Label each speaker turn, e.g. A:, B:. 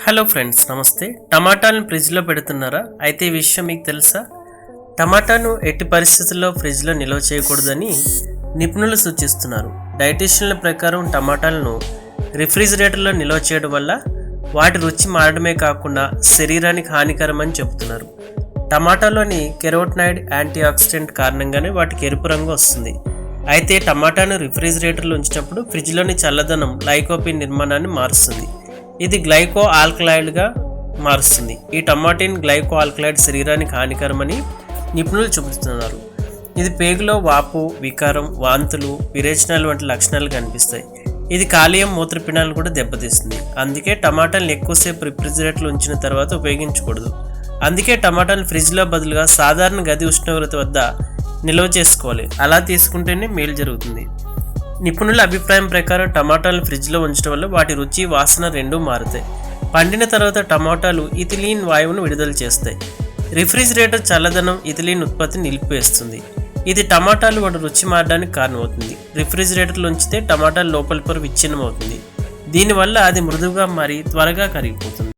A: Hello friends నమస్తే. టమాటాలను ఫ్రిడ్జ్లో పెడుతున్నారా? అయితే ఈ విషయం మీకు తెలుసా? టమాటాను ఎట్టి పరిస్థితుల్లో ఫ్రిడ్జ్లో నిల్వ చేయకూడదని నిపుణులు సూచిస్తున్నారు. డైటీషియన్ల ప్రకారం టమాటాలను రిఫ్రిజిరేటర్లో నిల్వ చేయడం వల్ల వాటి రుచి మారడమే కాకుండా శరీరానికి హానికరమని చెబుతున్నారు. టమాటాలోని కెరోట్నాయిడ్ యాంటీ ఆక్సిడెంట్ కారణంగానే వాటికి ఎరుపు రంగు వస్తుంది. అయితే టమాటాను రిఫ్రిజిరేటర్లో ఉంచినప్పుడు ఫ్రిడ్జ్లోని చల్లదనం లైకోపిన్ నిర్మాణాన్ని మారుస్తుంది. ఇది గ్లైకో ఆల్కలాయిడ్గా మారుస్తుంది. ఈ టమాటిన్ గ్లైకో ఆల్కలైడ్ శరీరానికి హానికరమని నిపుణులు చెబుతున్నారు. ఇది పేగులో వాపు వికారం వాంతులు విరేచనాలు వంటి లక్షణాలు కనిపిస్తాయి. ఇది కాలియం మూత్రపిండాలను కూడా దెబ్బతీస్తుంది. అందుకే టమాటాలను ఎక్కువసేపు రిఫ్రిజిరేటర్లు ఉంచిన తర్వాత ఉపయోగించకూడదు. అందుకే టమాటాలు ఫ్రిడ్జ్లో బదులుగా సాధారణ గది ఉష్ణోగ్రత వద్ద నిల్వ చేసుకోవాలి. అలా తీసుకుంటేనే మేలు జరుగుతుంది. నిపుణుల అభిప్రాయం ప్రకారం టమాటాలు ఫ్రిడ్జ్లో ఉంచడం వల్ల వాటి రుచి వాసన రెండూ మారుతాయి. పండిన తర్వాత టమాటాలు ఇథిలీన్ వాయువును విడుదల చేస్తాయి. రిఫ్రిజిరేటర్ చల్లదనం ఇథిలీన్ ఉత్పత్తిని నిలిపివేస్తుంది. ఇది టమాటాలు వాటి రుచి మారడానికి కారణమవుతుంది. రిఫ్రిజిరేటర్లో ఉంచితే టమాటాలు లోపలి పొర విచ్ఛిన్నమవుతుంది. దీనివల్ల అది మృదువుగా మరి త్వరగా కరిగిపోతుంది.